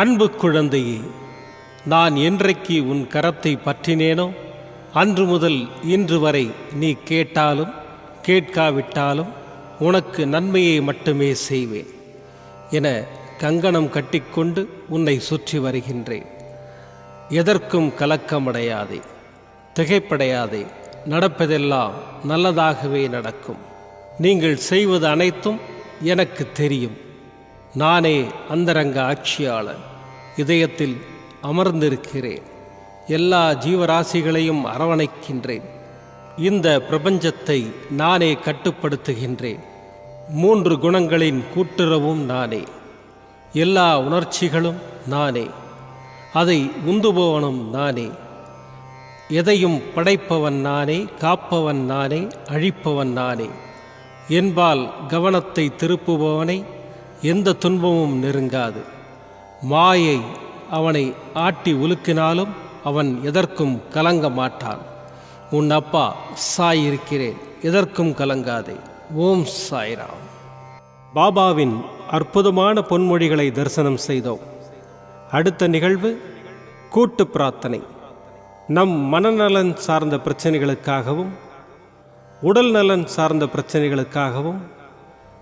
அன்பு குழந்தையே நான் என்றைக்கு உன் கரத்தை பற்றினேனோ அன்று முதல் இன்று வரை நீ கேட்டாலும் கேட்காவிட்டாலும் உனக்கு நன்மையை மட்டுமே செய்வேன் என கங்கணம் கட்டிக்கொண்டு உன்னை சுற்றி வருகின்றேன். எதற்கும் கலக்கமடையாதே திகைப்படையாதே நடப்பதெல்லாம் நல்லதாகவே நடக்கும். நீங்கள் செய்வது அனைத்தும் எனக்கு தெரியும். நானே அந்தரங்க ஆட்சியாளன். இதயத்தில் அமர்ந்திருக்கிறேன். எல்லா ஜீவராசிகளையும் அரவணைக்கின்றேன். இந்த பிரபஞ்சத்தை நானே கட்டுப்படுத்துகின்றேன். மூன்று குணங்களின் கூட்டுறவும் நானே. எல்லா உணர்ச்சிகளும் நானே. அதை உந்துபவனும் நானே. எதையும் படைப்பவன் நானே காப்பவன் நானே அழிப்பவன் நானே. என்பால் கவனத்தை திருப்புபவனை எந்த துன்பமும் நெருங்காது. மாயை அவனை ஆட்டி உலுக்கினாலும் அவன் எதற்கும் கலங்க மாட்டான் உன் அப்பா சாய் இருக்கிறேன் எதற்கும் கலங்காதே. ஓம் சாய்ராம். பாபாவின் அற்புதமான பொன்மொழிகளை தரிசனம் செய்தோம். அடுத்த நிகழ்வு கூட்டு பிரார்த்தனை. நம் மனநலன் சார்ந்த பிரச்சனைகளுக்காகவும் உடல் நலன் சார்ந்த பிரச்சனைகளுக்காகவும்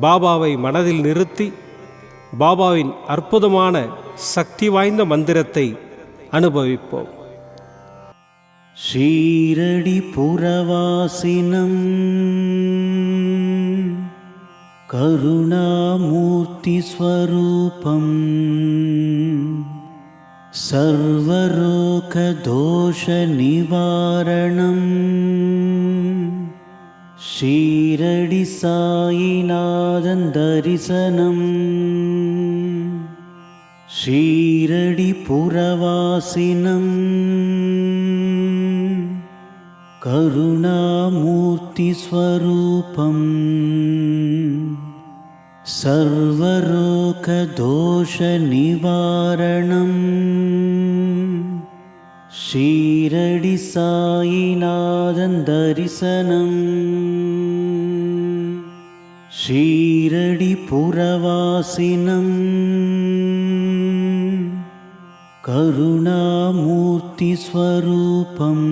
பாபாவை மனதில் நிறுத்தி பாபாவின் அற்புதமான சக்தி வாய்ந்த மந்திரத்தை அனுபவிப்போம் ஷீரடி புறவாசினம் करुणामूर्तिस्वरूपम् सर्वरोगदोषनिवारणम् ஷீரடி சாயிநாதன் தரிசனம் ஷீரடி புறவாசினம் கருணாமூர்த்தி ஸ்வரூபம் சர்வரோக शीरडिपुरवासिनम् करुणामूर्तिस्वरूपम्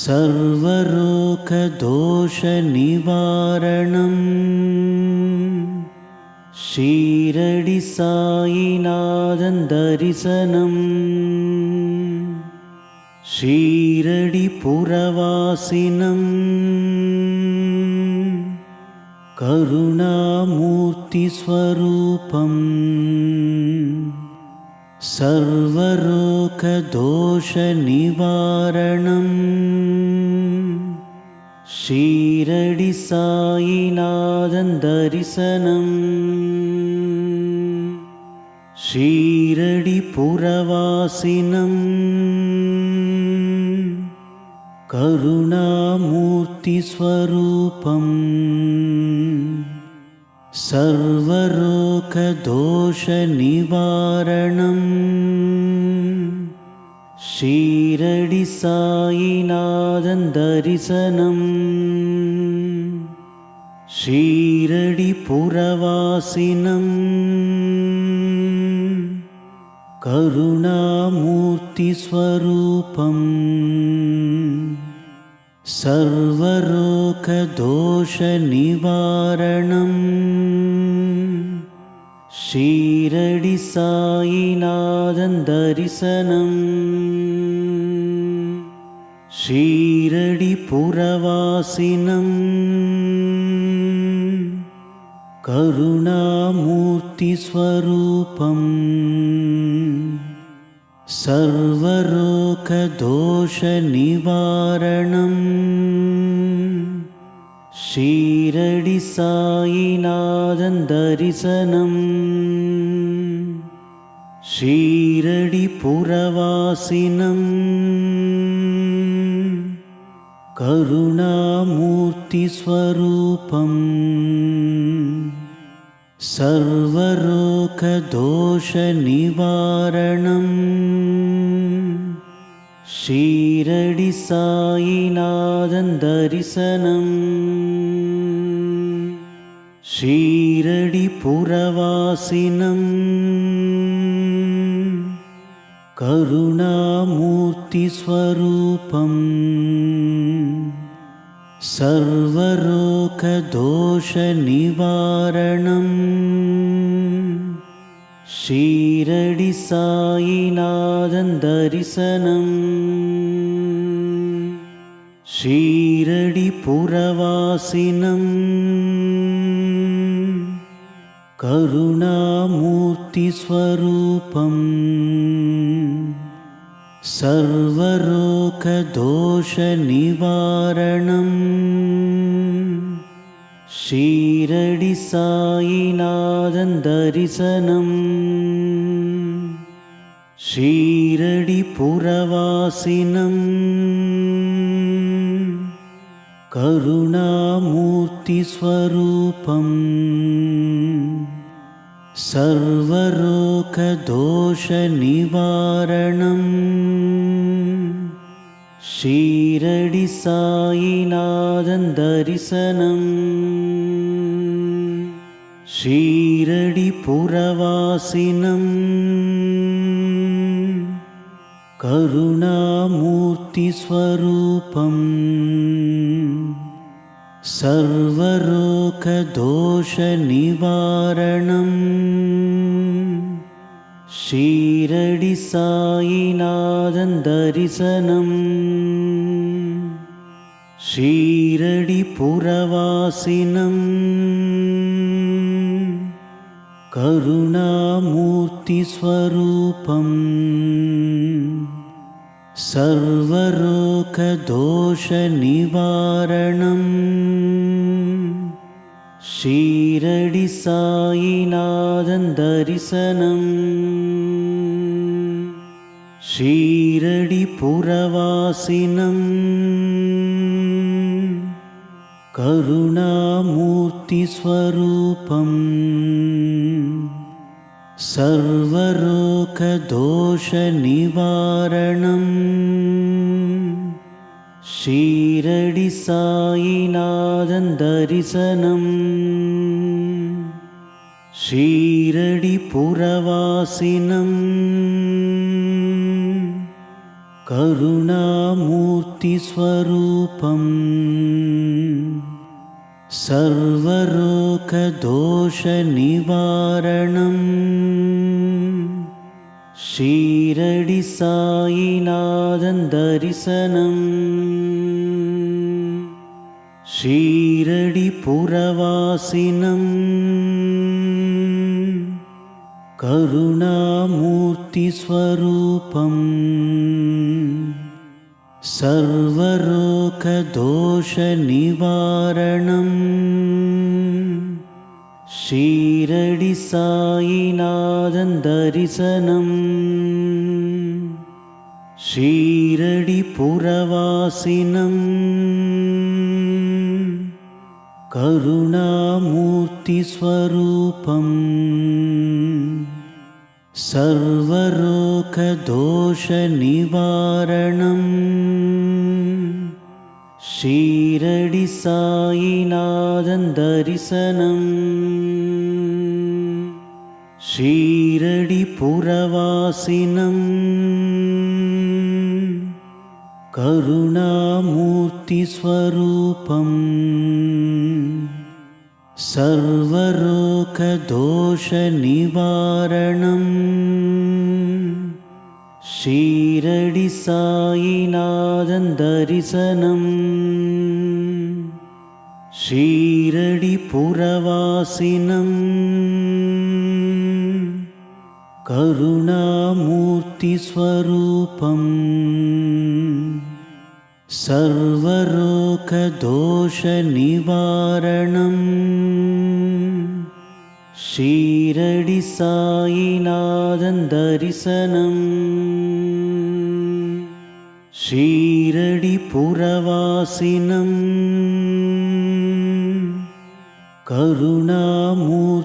सर्वरोकदोषनिवारणम् श्रीरडि शीरडिपुरवासिनम् श्रीरडिपुरवासिनम् करुणामूर्तिस्वरूपम् सर्वरोगदोषनिवारणम् शीरडि शीरडिपुरवासिनम् शीरडि करुणामूर्तिस्वरूपम् सर्वरोकदोषनिवारणम् शीरडिसायिनादन्दरिशनम् शीरडिपुरवासिनम् करुणामूर्तिस्वरूपम् सर्वरोखदोषनिवारणम् शीरडिसायिनादन्दरिसनम् शीरडिपुरवासिनम् करुणामूर्तिस्वरूपम्। सर्वरो लोकदोषनिवारणम्। शीरडि सायिनादन्दरिशनम् श्रीरडिपुरवासिनम् करुणामूर्तिस्वरूपम्। सर्वरोखदोषनिवारणम् ஷீரடி புறவாசினம் கருணாமூர்த்தி ஸ்வரூபம் சர்வரோக தோஷ நிவாரணம் ஷீரடி சாயிநாதன் தரிசனம் ஷீரடி புறவாசினம் கருணாமூர்த்தி ஸ்வரூபம் சர்வரோக தோஷ நிவாரணம் ஷீரடி சாயிநாதன் தரிசனம் ஷீரடி புறவாசினம் கருணாமூர்த்தி ஸ்வரூபம் சர்வரோக தோஷ நிவாரணம் ஷீரடி சாயிநாதன் தரிசனம் ஷீரடி புறவாசினம் கருணாமூர்த்தி ஸ்வரூபம் சர்வரோக தோஷ நிவாரணம் ஷீரடி சாயிநாதன் தரிசனம் ஷீரடி புறவாசினம் கருணாமூர்த்தி ஸ்வரூபம் சர்வரோக தோஷ நிவாரணம் ஷீரடி சாயிநாதன் தரிசனம் ஷீரடி புறவாசினம் கருணாமூர்த்தி ஸ்வரூபம் சர்வரோக தோஷ நிவாரணம் ஷீரடி சாயிநாதன் தரிசனம் ஷீரடி புறவாசினம் கருணாமூர்த்தி ஸ்வரூபம் சர்வரோக தோஷ நிவாரணம் ஷீரடி சாயிநாதன் தரிசனம் ஷீரடி புறவாசினம் கருணாமூர்த்தி ஸ்வரூபம் சர்வரோக ीरडिपुरवासिनम् करुणामूर्तिस्वरूपम् सर्वरोकदोषनिवारणम् शीरडि शीरडिपुरवासिनम् श्रीरडिपुरवासिनम् करुणामूर्तिस्वरूपम् सर्वरोखदोषनिवारणम् श्रीरडि शीरडिपुरवासिनम् शीरडि करुणामूर्तिस्वरूपम् सर्वरोकदोषनिवारणम् श्रीरडि सायिनादन्दरिशनम् शीरडिपुरवासिनम् करुणामूर्तिस्वरूपम् सर्वलोकदोषनिवारणम् श्रीरडि सायिनादन्दरिशनम् श्रीरडिपुरवासिनम् करुणामूर्तिस्वरूपम्।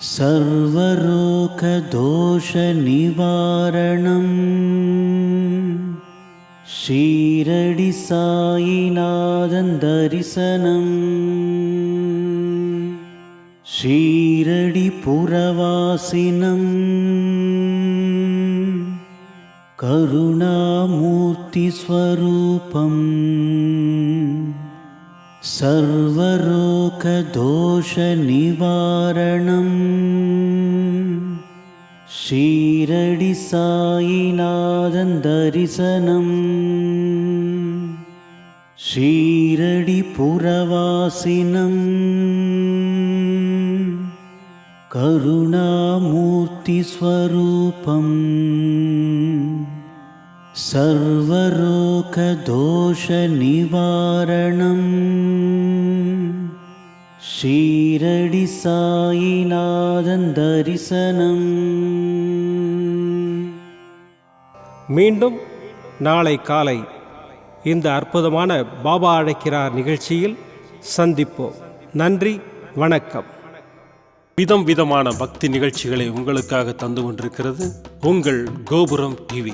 सर्वरोगदोषनिवारणम्। श्रीरडि सायिनादन्दरिशनम् श्रीरडिपुरवासिनम्। करुणामूर्तिस्वरूपम्। सर्वलोकदोषनिवारणं श्रीरडि शीरडिपुरवासिनम्। शीरडिपुरवासिनं करुणामूर्तिस्वरूपम्। सर्वरोगदोष निवारणम् ஷீரடி சாயிநாதன் தரிசனம் ஷீரடி புரவாசினம் கருணாமூர்த்தி ஸ்வரூபம் सर्वरोगदोष निवारणम् ஷீரடி சாயிநாதன் தரிசனம் ஷீரடி புரவாசினம் கருணாமூர்த்தி ஸ்வரூபம் सर्वरोगदोष निवारणम् ஷீரடி சாயிநாதன் தரிசனம் ஷீரடி புரவாசினம் கருணாமூர்த்தி ஸ்வரூபம் सर्वरोगदोष निवारणम् ஷீரடி சாயிநாதன் தரிசனம் மீண்டும் நாளை காலை இந்த அற்புதமான பாபா அழைக்கிறார் நிகழ்ச்சியில் சந்திப்போம் நன்றி வணக்கம் விதம் விதமான பக்தி நிகழ்ச்சிகளை உங்களுக்காக தந்து கொண்டிருக்கிறது உங்கள் கோபுரம் டிவி